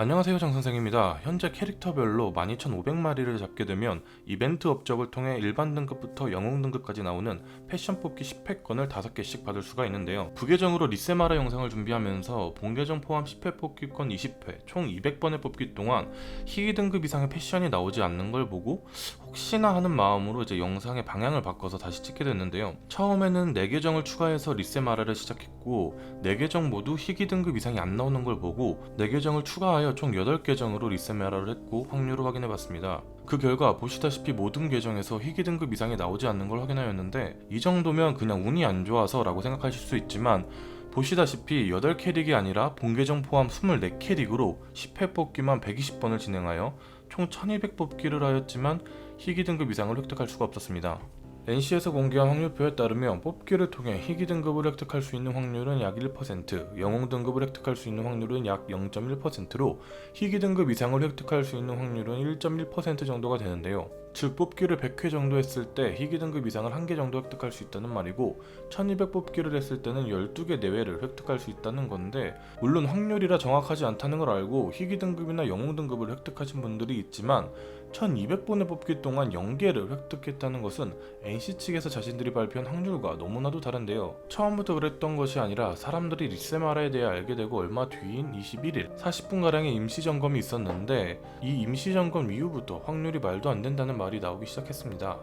안녕하세요 장선생입니다. 현재 캐릭터별로 12,500마리를 잡게 되면 이벤트 업적을 통해 일반 등급부터 영웅 등급까지 나오는 패션 뽑기 10회권을 5개씩 받을 수가 있는데요. 부계정으로 리세마라 영상을 준비하면서 본계정 포함 10회 뽑기권 20회 총 200번의 뽑기 동안 희귀 등급 이상의 패션이 나오지 않는 걸 보고 혹시나 하는 마음으로 이제 영상의 방향을 바꿔서 다시 찍게 됐는데요. 처음에는 4계정을 추가해서 리세마라를 시작했고 4계정 모두 희귀 등급 이상이 안 나오는 걸 보고 4계정을 추가하여 총 8계정으로 리세마라를 했고 확률을 확인해 봤습니다. 그 결과 보시다시피 모든 계정에서 희귀 등급 이상이 나오지 않는 걸 확인하였는데 이 정도면 그냥 운이 안 좋아서 라고 생각하실 수 있지만 보시다시피 8캐릭이 아니라 본계정 포함 24캐릭으로 10회 뽑기만 120번을 진행하여 총 1200 뽑기를 하였지만 희귀 등급 이상을 획득할 수가 없었습니다. NC에서 공개한 확률표에 따르면 뽑기를 통해 희귀 등급을 획득할 수 있는 확률은 약 1%, 영웅 등급을 획득할 수 있는 확률은 약 0.1%로 희귀 등급 이상을 획득할 수 있는 확률은 1.1% 정도가 되는데요. 즉 뽑기를 100회 정도 했을 때 희귀 등급 이상을 1개 정도 획득할 수 있다는 말이고 1200 뽑기를 했을 때는 12개 내외를 획득할 수 있다는 건데 물론 확률이라 정확하지 않다는 걸 알고 희귀 등급이나 영웅 등급을 획득하신 분들이 있지만 1200번의 뽑기 동안 0개를 획득했다는 것은 NC 측에서 자신들이 발표한 확률과 너무나도 다른데요. 처음부터 그랬던 것이 아니라 사람들이 리세마라에 대해 알게 되고 얼마 뒤인 21일 40분가량의 임시 점검이 있었는데 이 임시 점검 이후부터 확률이 말도 안 된다는 말이 나오기 시작했습니다.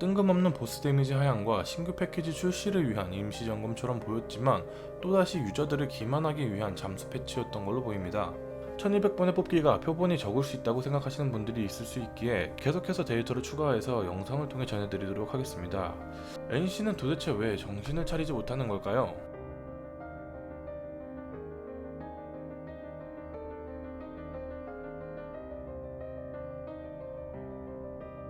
뜬금없는 보스 데미지 하향과 신규 패키지 출시를 위한 임시 점검처럼 보였지만 또다시 유저들을 기만하기 위한 잠수 패치였던 걸로 보입니다. 1200번의 뽑기가 표본이 적을 수 있다고 생각하시는 분들이 있을 수 있기에 계속해서 데이터를 추가해서 영상을 통해 전해드리도록 하겠습니다. NC는 도대체 왜 정신을 차리지 못하는 걸까요?